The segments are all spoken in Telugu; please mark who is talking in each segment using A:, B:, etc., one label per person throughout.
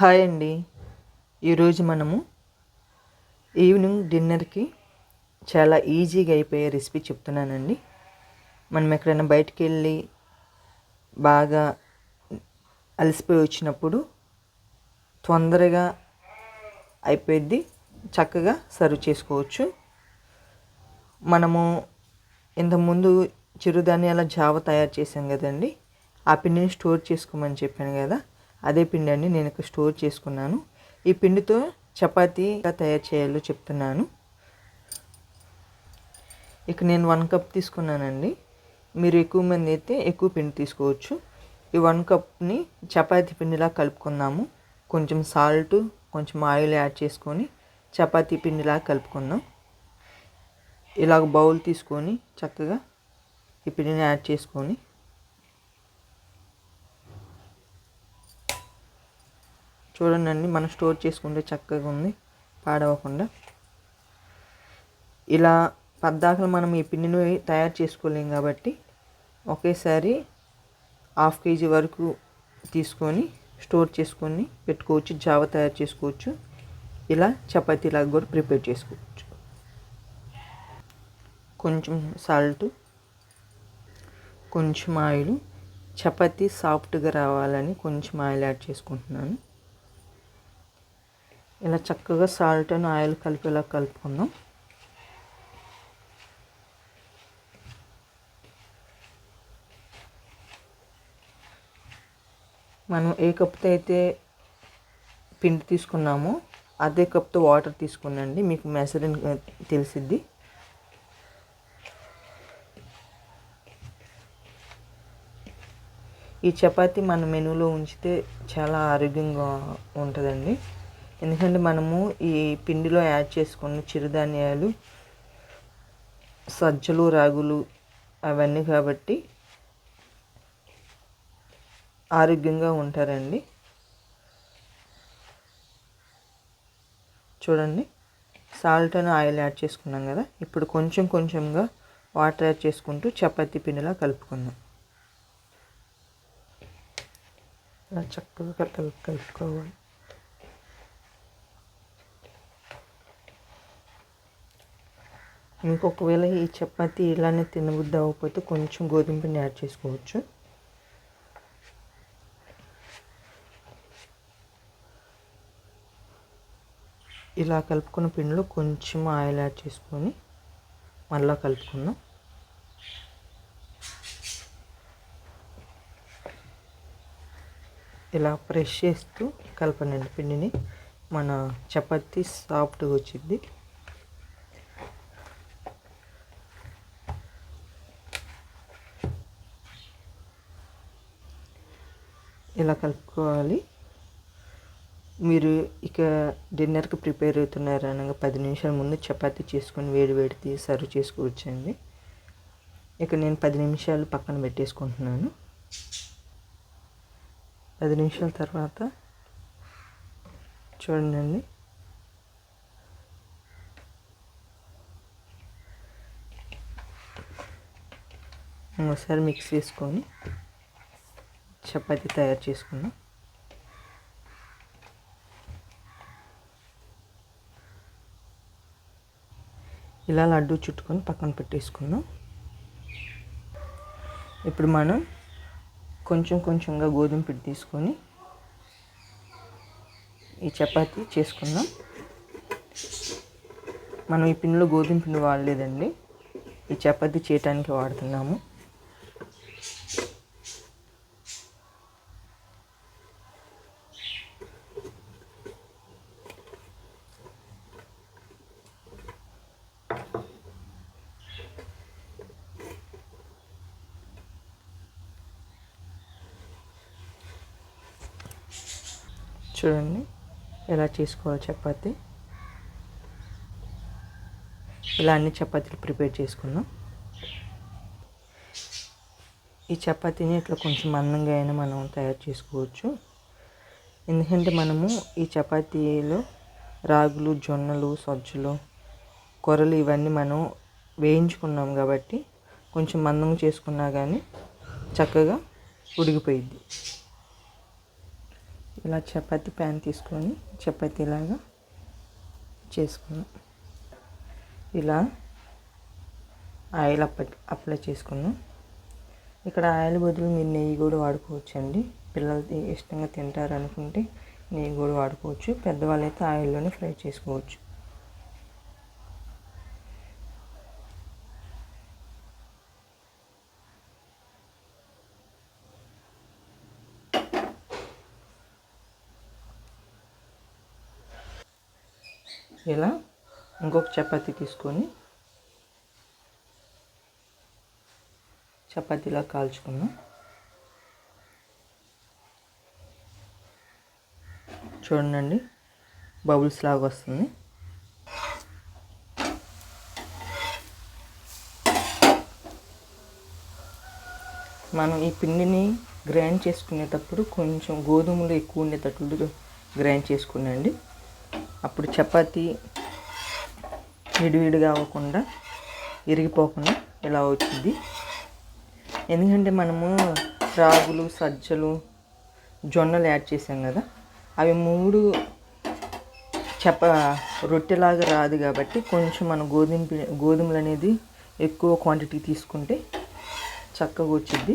A: హాయ్ అండి. ఈరోజు మనము ఈవినింగ్ డిన్నర్కి చాలా ఈజీగా అయిపోయే రెసిపీ చెప్తున్నానండి. మనం ఎక్కడైనా బయటికి వెళ్ళి బాగా అలసిపోయి వచ్చినప్పుడు తొందరగా అయిపోయింది చక్కగా సర్వ్ చేసుకోవచ్చు. మనము ఇంతకుముందు చిరుధాన్యాల జావ తయారు చేసాం కదండి ఆ పిండిని స్టోర్ చేసుకోమని చెప్పాను కదా అదే పిండి అండి నేను ఇక్కడ స్టోర్ చేసుకున్నాను. ఈ పిండితో చపాతీ తయారు చేయాలో చెప్తున్నాను. ఇక నేను వన్ కప్ తీసుకున్నానండి. మీరు ఎక్కువ మంది అయితే ఎక్కువ పిండి తీసుకోవచ్చు. ఈ వన్ కప్ని చపాతీ పిండిలా కలుపుకుందాము. కొంచెం సాల్ట్ కొంచెం ఆయిల్ యాడ్ చేసుకొని చపాతీ పిండిలా కలుపుకుందాం. ఇలాగ బౌల్ తీసుకొని చక్కగా ఈ పిండిని యాడ్ చేసుకొని చూడండి మనం స్టోర్ చేసుకుంటే చక్కగా ఉంది పాడవకుండా. ఇలా పద్దాకలు మనం ఈ పిండిని తయారు చేసుకోలేం కాబట్టి ఒకేసారి హాఫ్ కేజీ వరకు తీసుకొని స్టోర్ చేసుకొని పెట్టుకోవచ్చు జావ తయారు చేసుకోవచ్చు. ఇలా చపాతీలాగా కూడా ప్రిపేర్ చేసుకోవచ్చు. కొంచెం సాల్ట్ కొంచెం ఆయిల్ చపాతీ సాఫ్ట్గా రావాలని కొంచెం ఆయిల్ యాడ్ చేసుకుంటున్నాను. ఇలా చక్కగా సాల్ట్ అండ్ ఆయిల్ కలిపేలా కలుపుకుందాం. మనం ఏ కప్తో అయితే పిండి తీసుకున్నామో అదే కప్తో వాటర్ తీసుకునండి. మీకు మెసరిన్ తెలిసిద్ది. ఈ చపాతీ మన మెనూలో ఉంచితే చాలా ఆరోగ్యంగా ఉంటుందండి. ఎందుకంటే మనము ఈ పిండిలో యాడ్ చేసుకున్న చిరుధాన్యాలు సజ్జలు రాగులు అవన్నీ కాబట్టి ఆరోగ్యంగా ఉంటారండి. చూడండి సాల్ట్ అని ఆయిల్ యాడ్ చేసుకున్నాం కదా ఇప్పుడు కొంచెం కొంచెంగా వాటర్ యాడ్ చేసుకుంటూ చపాతీ పిండిలా కలుపుకుందాం. చక్కగా కలుపు కలుపుకోవాలి. ఇంకొకవేళ ఈ చపాతి ఇలానే తినబుద్ధి అవ్వకపోతే కొంచెం గోధుమ పిండి యాడ్ చేసుకోవచ్చు. ఇలా కలుపుకున్న పిండిలో కొంచెం ఆయిల్ యాడ్ చేసుకొని మళ్ళీ కలుపుకుందాం. ఇలా ప్రెష్ చేస్తూ కలపనండి పిండిని. మన చపాతీ సాఫ్ట్గా వచ్చింది ఇలా కలుపుకోవాలి? మీరు ఇక డిన్నర్కి ప్రిపేర్ అవుతున్నారు అనగా పది నిమిషాల ముందు చపాతీ చేసుకొని వేడి వేడి సర్వ్ చేసుకోవచ్చండి ఇక నేను పది నిమిషాలు పక్కన పెట్టేసుకుంటున్నాను. పది నిమిషాల తర్వాత చూడండి. ఒకసారి మిక్స్ చేసుకొని చపాతి తయారు చేసుకున్నాం ఇలా లడ్డు చుట్టుకొని పక్కన పెట్టేసుకుందాం. ఇప్పుడు మనం కొంచెం కొంచెంగా గోధుమ పిండి తీసుకొని ఈ చపాతీ చేసుకుందాం. మనం ఈ పిండిలో గోధుమ పిండి వాడలేదండి. ఈ చపాతీ చేయటానికి వాడుతున్నాము. చూడండి. ఎలా చేసుకోవాలి చపాతి. ఇలా అన్ని చపాతీలు ప్రిపేర్ చేసుకున్నాం ఈ చపాతీని ఇట్లా కొంచెం మందంగా అయినా మనం తయారు చేసుకోవచ్చు. ఎందుకంటే మనము ఈ చపాతీలో రాగులు జొన్నలు సజ్జలు కొరలు ఇవన్నీ మనం వేయించుకున్నాం కాబట్టి కొంచెం మందంగా చేసుకున్నా కానీ చక్కగా ఉడిగిపోయిద్ది ఇలా చపాతీ ప్యాన్ తీసుకొని చపాతీలాగా చేసుకున్నాం. ఇలా ఆయిల్ అప్లై అప్లై చేసుకున్నాం. ఇక్కడ ఆయిల్ బదులు మీరు నెయ్యి కూడా వాడుకోవచ్చు అండి పిల్లలు ఇష్టంగా తింటారు అనుకుంటే నెయ్యి కూడా వాడుకోవచ్చు. పెద్దవాళ్ళు అయితే ఆయిల్లోనే ఫ్రై చేసుకోవచ్చు. ఇలా ఇంకొక చపాతీ తీసుకొని చపాతీలా కాల్చుకున్నాం. చూడండి బబుల్స్ లాగా వస్తుంది. మనం ఈ పిండిని గ్రైండ్ చేసుకునేటప్పుడు కొంచెం గోధుమలు ఎక్కువ ఉండేటట్లు గ్రైండ్ చేసుకునండి. అప్పుడు చపాతీ విడివిడిగా అవ్వకుండా ఇరిగిపోకుండా ఇలా వచ్చింది ఎందుకంటే మనము రాగులు సజ్జలు జొన్నలు యాడ్ చేసాం కదా అవి మూడు చప రొట్టెలాగా రాదు కాబట్టి కొంచెం మన గోధుమ గోధుమలు అనేది ఎక్కువ క్వాంటిటీ తీసుకుంటే చక్కగా వచ్చింది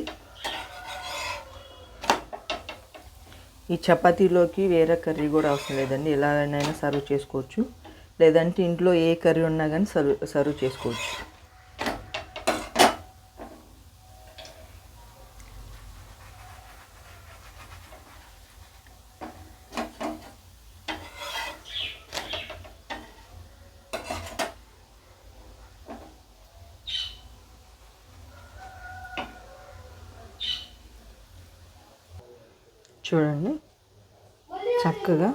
A: ఈ చపాతీలోకి వేరే కర్రీ కూడా అవసరం లేదండి. ఎలాగైనా సర్వ్ చేసుకోవచ్చు. లేదంటే ఇంట్లో ఏ కర్రీ ఉన్నా కానీ సర్వ్ సర్వ్ చేసుకోవచ్చు. చూడండి. చక్కగా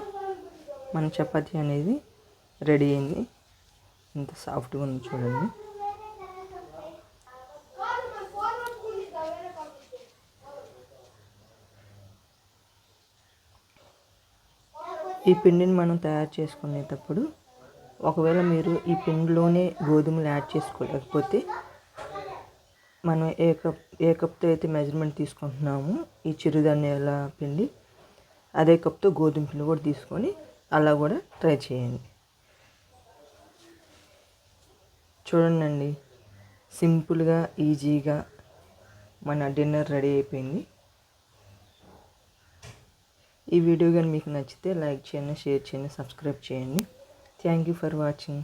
A: మన చపాతీ అనేది రెడీ అయింది. ఎంత సాఫ్ట్గా ఉంది చూడండి. ఈ పిండిని మనం తయారు చేసుకునేటప్పుడు ఒకవేళ మీరు ఈ పిండిలోనే గోధుమలు యాడ్ చేసుకోలేకపోతే మనం ఏ కప్ ఏ కప్తో అయితే మెజర్మెంట్ తీసుకుంటున్నామో ఈ చిరుధాన్యాల పిండి. అదే కప్తో గోధుమ పిండి కూడా తీసుకొని అలా కూడా ట్రై చేయండి. చూడండి సింపుల్గా ఈజీగా మన డిన్నర్ రెడీ అయిపోయింది. ఈ వీడియో కానీ మీకు నచ్చితే లైక్ చేయండి షేర్ చేయండి సబ్స్క్రైబ్ చేయండి. Thank you for watching